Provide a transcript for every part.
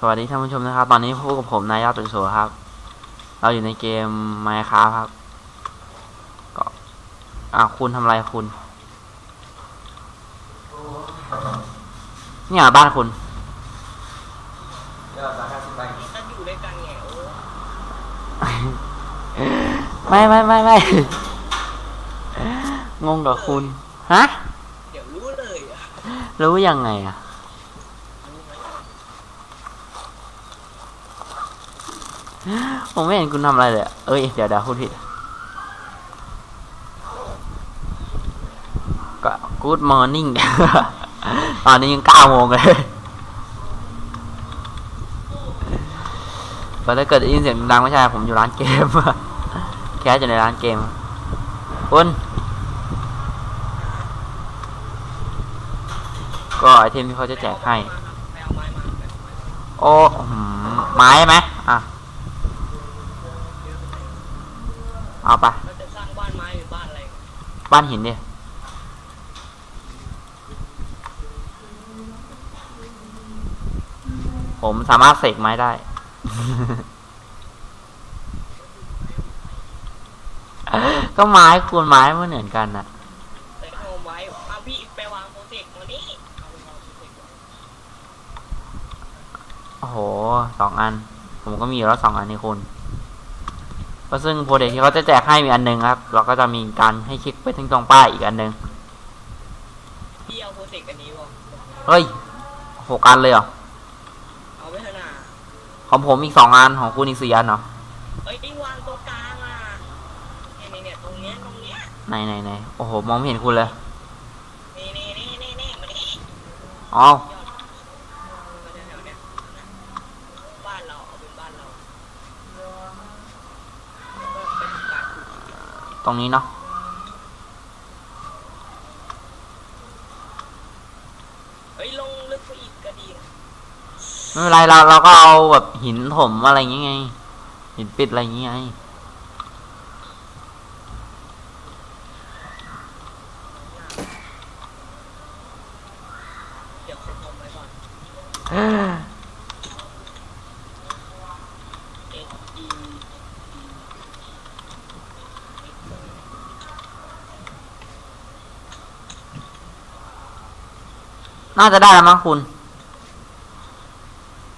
สวัสดีท่านผู้ชมนะครับ ตอนนี้พบกับผมนายยอดตุนโสครับ เราอยู่ในเกม Minecraft ครับ ก็ อ่าคุณทำอะไรคุณ เนี่ยบ้านคุณก็ร้อยห้าสิบใบถ้าอยู่ด้วยกันไงโอ้ไม่ไม่ไม่ไม่งงกับคุณ ฮะ เดี๋ยวรู้เลยอะรู้ยังไงอะ รู้ไหม ผมไม่เห็นคุณทำอะไรเลย เอ้ย เดี๋ยวเดี๋ยวพูดผิดก็ good morning ตอนนี้ยังเก้าโมงเลยก็ถ้าเกิดได้ยินเสียงดังไม่ใช่ผมอยู่ร้านเกมแคสอยู่ในร้านเกมคุณก็ไอเทมที่เขาจะแจกให้ โอ้ไม้ไหมอะ เอาไปเราจะสร้างบ้านไม้หรือบ้านอะไรบ้านหินดิผมสามารถเสกไม้ได้ ก็ไม้คูณไม้มันเหมือนกันนะแต่เอาไว้เอาพี่ไปวางโปรเจกต์มานี่เอาไปวางโปรเจกต์ไว้โอ้โหสองอัน ผมก็มีอยู่แล้วสองอันนี่คุณ ก็ซึ่งโปรเจกต์ที่เขาจะแจกให้มีอันหนึงครับ เราก็จะมีการให้คลิกไปถึงตรงป้ายอีกอันหนึงพี่เอาโปรเจกต์อันนี้วะเฮ้ยหกอันเลยเหรอเอาไว้เถอะนะของผมอีกสองอันของคุณอีกสี่อันเหรอเอ้ยไอ้วางตรงกลางอะเนี่ยเนี่ยเนี่ยตรงเนี้ยตรงเนี้ยไหนไหนไหนโอ้โหมองไม่เห็นคุณเลยนี่นี่นี่นี่นี่มานี่อ๋อ ยอดก็แถวๆเนี้ยบ้านเราเอาเป็นบ้านเราแล้วก็เป็นการปลูก ต รงนี้เนาะเฮ้ยลงลึกไปอีกก็ดีนะไม่เป็นไรเราเราก็เอาแบบหินถมอะไรอย่างเงี้ยไงหินปิดอะไรอย่างเงี้ยไงเดี๋ยวผมทำไว้ก่อน น่าจะได้แล้วมั้งคุณ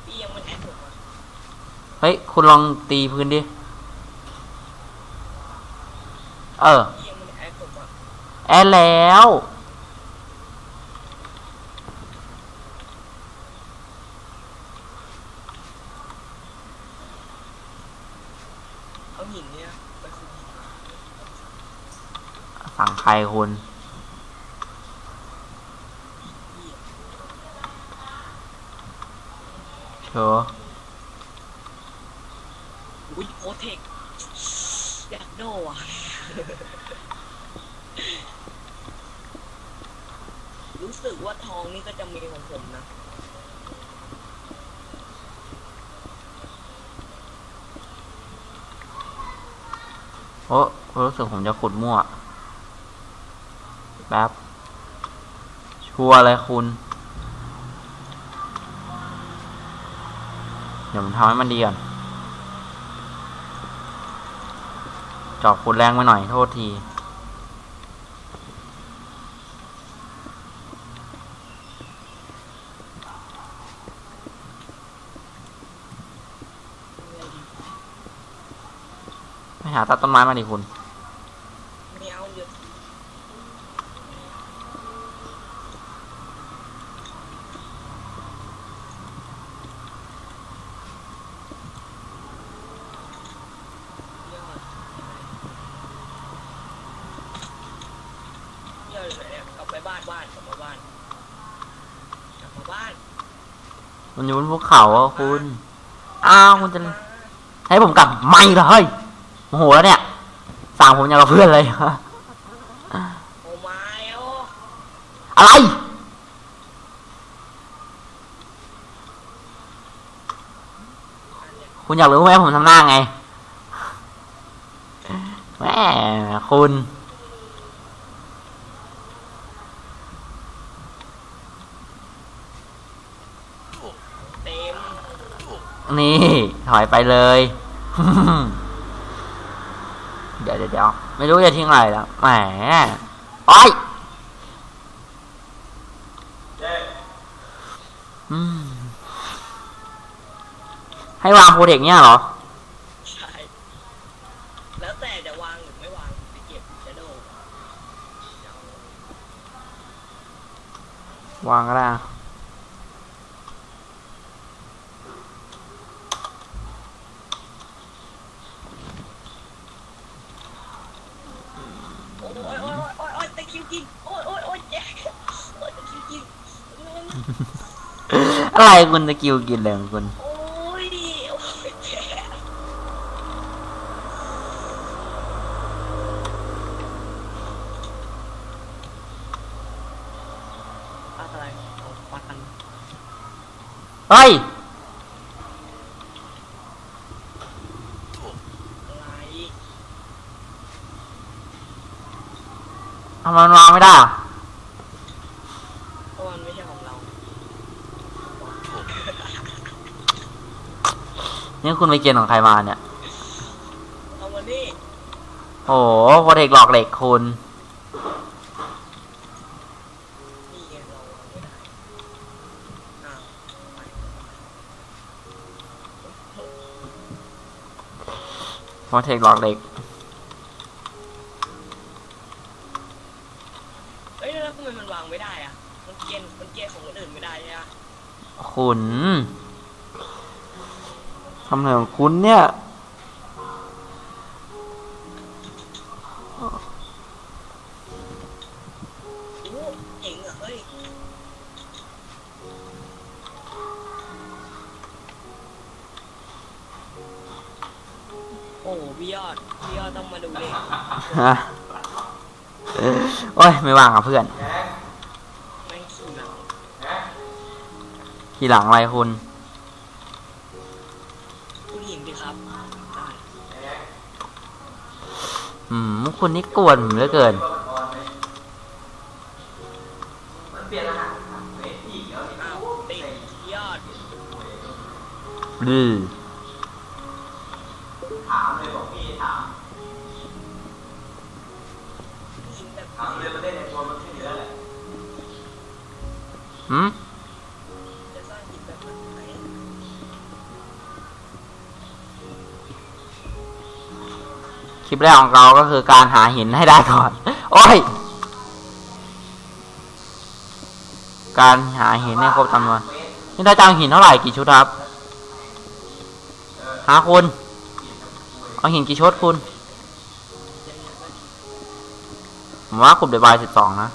พี่ยังมันแอดผมอะเฮ้ย คุณลองตีพื้นดิ เออพี่ยังมันแอดผมอะแอดแล้วเอาหินเนี่ยไปคุยสั่งใครคุณ เชออุ้ยโอเทคอยากโดอะรู้สึกว่าทองนี่ก็จะมีของผมนะโอ้รู้สึกผมจะขุดมั่วแป๊บชัวร์เลยคุณ เดี๋ยวผมทำให้มันดีก่อนจอบขุดแรงไปหน่อยโทษที ไปหาตัดต้นไม้มาดิคุณ ไม่เอาเยอะยอดยอดเลยเนี่ยกลับไปบ้านบ้านกลับมาบ้านกลับมาบ้าน มันอยู่บนภูเขาอะคุณ อ้าวคุณจะให้ผมกลับไม่เลยเฮ้ยโมโหแล้วเนี่ยสั่งผมอย่างกับเพื่อนเลย โอ้มาโอ้อะไร คุณอยากรู้ไหมผมทำหน้าไงแม่คุณ เต็ม นี่ ถอยไปเลย เดี๋ยวเดี๋ยวไม่รู้จะทิ้งอะไรแล้ว แหมโอ้ยอืมให้วางโปรเทคเนี่ยเหรอ ใช่ แล้วแต่จะวางหรือไม่วางไปเก็บชาโดว์วางก็ได้อะ โอ้ยโอ้ยโอ้ยโอ้ยโอ้ยตะคริวกินโอ้ยโอ้ยโอ้ยแย่โอ้ยตะคริวกิน อะไรคุณตะกิวกินเลยของคุณโอ้ยโอ้ยแย่อะไรของฟันเฮ้ยอะไรทำไมมันวางไม่ได้อะเพราะมันไม่ใช่ของเรา นี่คุณไปเกียนของใครมาเนี่ย เอามานี่โอ้โหโปรเทคหลอกเหล็กคุณ นี่ไงเราวางไม่ได้อ้าวไปโปรเทคหลอกเหล็ก เอ้ยแล้วทำไมมันวางไม่ได้อะมันเกณฑ์มันเกณฑ์ของคนอื่นไม่ได้ใช่ไหมคุณ ทำอะไรของคุณเนี่ยโอ้เจ๋งอะเฮ้ยโอ้พี่ยอดพี่ยอดต้องมาดูเลยฮะโอ้ยไม่ว่างกับเพื่อน แม่งขี่หลังทีหลังอะไรคุณ คุณนี่กวนผมเหลือเกินอ้าวติดพี่ยอดดื้อผู้หญิงแบบหืม ลิปแรกของเราก็คือการหาหินให้ได้ก่อน โอ้ย การหาหินให้ครบจำนวน นี่ได้จางหินเท่าไหร่กี่ชุดครับ หาคุณ เอาหินกี่ชุดคุณผมว่าขุดเดบายสิบสองนะ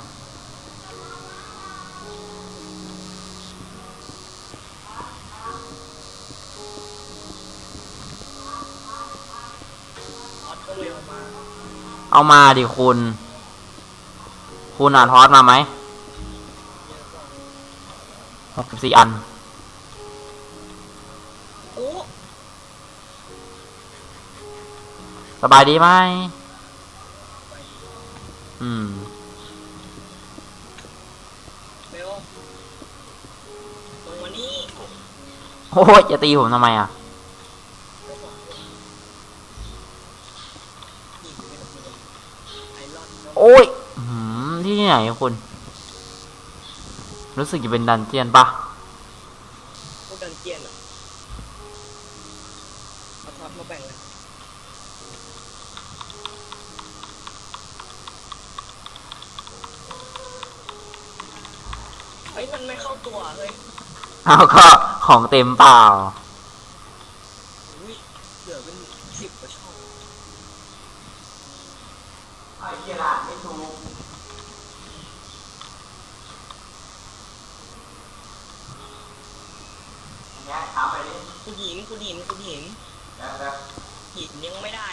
เอามาดิคุณ คุณอ่านทอสมาไหมเยอะกว่าหกสิบสี่อันโอ้สบายดีไหม อืมเบลลงมานี่โอ้ยจะตีผมทำไมอะ ไปก่อนหินเป็นเมืองไอรอน โอ้ยอื้อหือ ที่ไหนคุณ รู้สึกจะเป็นดันเจียนปะพวกดันเจียนเหรอเอาท็อตมาแบ่งกันเฮ้ยมันไม่เข้าตัวเฮ้ยเอาก็ของเต็มเปล่า อุ้ยเหลือเป็นสิบกว่าช่อง ไอ้เกียร์ไม่ถูก เนี้ยถามไปดิคุณหินคุณหินคุณหินแล้วแบบหินยังไม่ได้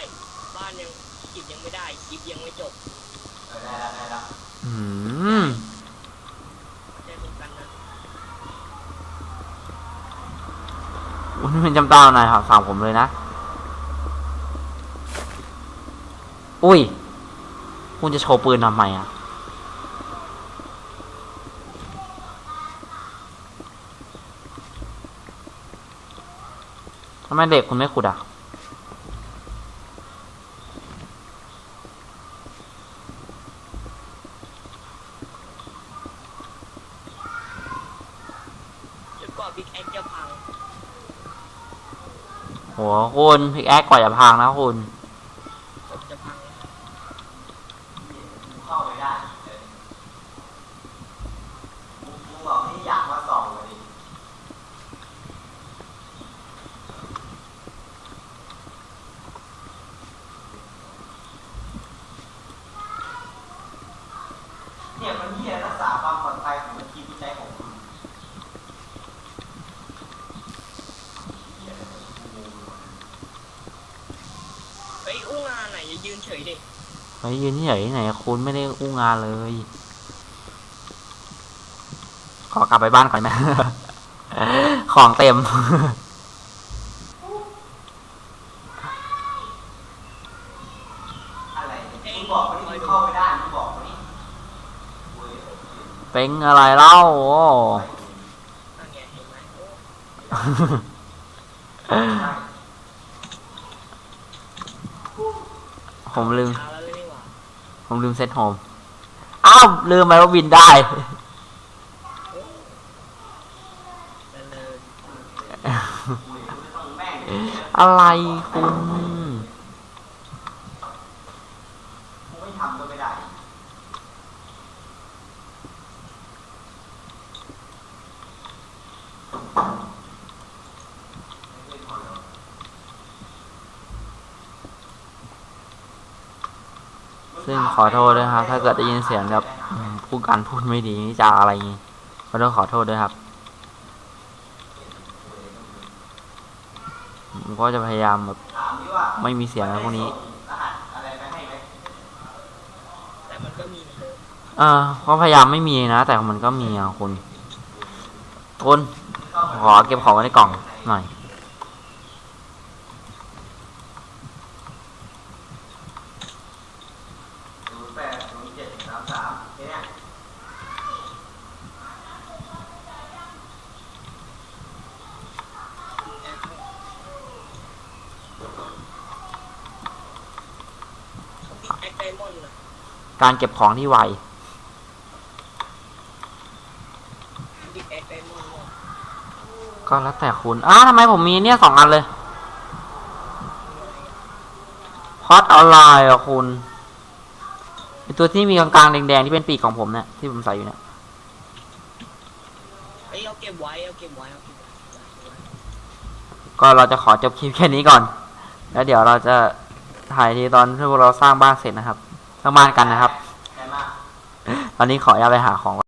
บ้านยังหินยังไม่ได้คลิปยังไม่จบเออได้แล้วได้แล้วอืมใจตรงกันนะอุ้ยนี่เป็นจำเต้านายครับสามผมเลยนะ อุ้ย คุณจะโชว์ปืนทำไมอะำไมเด็กคุณไม่ขุดอะ จนกว่าบิ๊กแอ็กจะพัง โหคุณพิกแอคกว่าจะพังนะคุณ ผมจะพัง เข้าไปได้เออมึงบอกนี่อยากมาส่องเลยดิ เนี่ยมันเหี้ยรักษาความปลอดภัยของบัญชีผู้ใช้ของคุณเหี้ยอะไรกูงงเลยว่ะ เฮ้ยอู้งานไหนอ ย่ายืนเฉยดิไปยืนที่ไหนไหนคุณไม่ได้อู้งานเลย ขอกลับไปบ้านก่อนนะ ของเต็ม อะไรเนี่ยมึงบอกว่านี่มึงเข้าไม่ได้มึงบอกว่านี่เว้ยเป็นอะไรเล่าโอ้ นั่นไงเห็นไหมโอ้ ผมลืมช้าแล้วนี่หว่าผมลืมเซ็ตโฮม อ้าว ลืมไปว่าบินได้ เดินเลยกูจะต้องแม่งเลยเนี่ยอะไรคุณ กูไม่ทำก็ไม่ได้ ซึ่งข ครับ ถ้าเกิดได้ยินเสียงแบบผู้การพูดไม่ดีนี่จะอะไรอย่างงี้อโทษขอโทษด้วยครับ ผมก็จะพยายามแบบไม่มีเสียงอะไรพวกนี้รหัสอะไรไปให้ไหมแต่มันก็มีเออก็พยายามไม่มีนะ แต่มันก็มีอะคุณคุณขอเก็บของไว้ในกล่องหน่อย ศูนย์แปดศูนย์เจ็ดสามสามแค่เนี้ย บิ๊กแอ็กไดมอนด์นะ การเก็บของที่ไวบิ๊กแอ็กไดมอนด์ว่ะก็แล้วแต่คุณ อ้าวทำไมผมมีเนี่ยสองอันเลยพอดออนไลน์อะคุณไอตัวที่มีกลางๆแดงๆที่เป็นปีกของผมเนี่ยที่ผมใส่อยู่เนี่ยเฮ้ยเอาเก็บไว้เอาเก็บไว้เอาเก็บไว้ก็เราจะขอจบคลิปแค่นี้ก่อน แล้วเดี๋ยวเราจะถ่ายทีตอนที่พวกเราสร้างบ้านเสร็จนะครับ สร้างบ้านกันนะครับแค่มากตอนนี้ขออนุญาตไปหาของ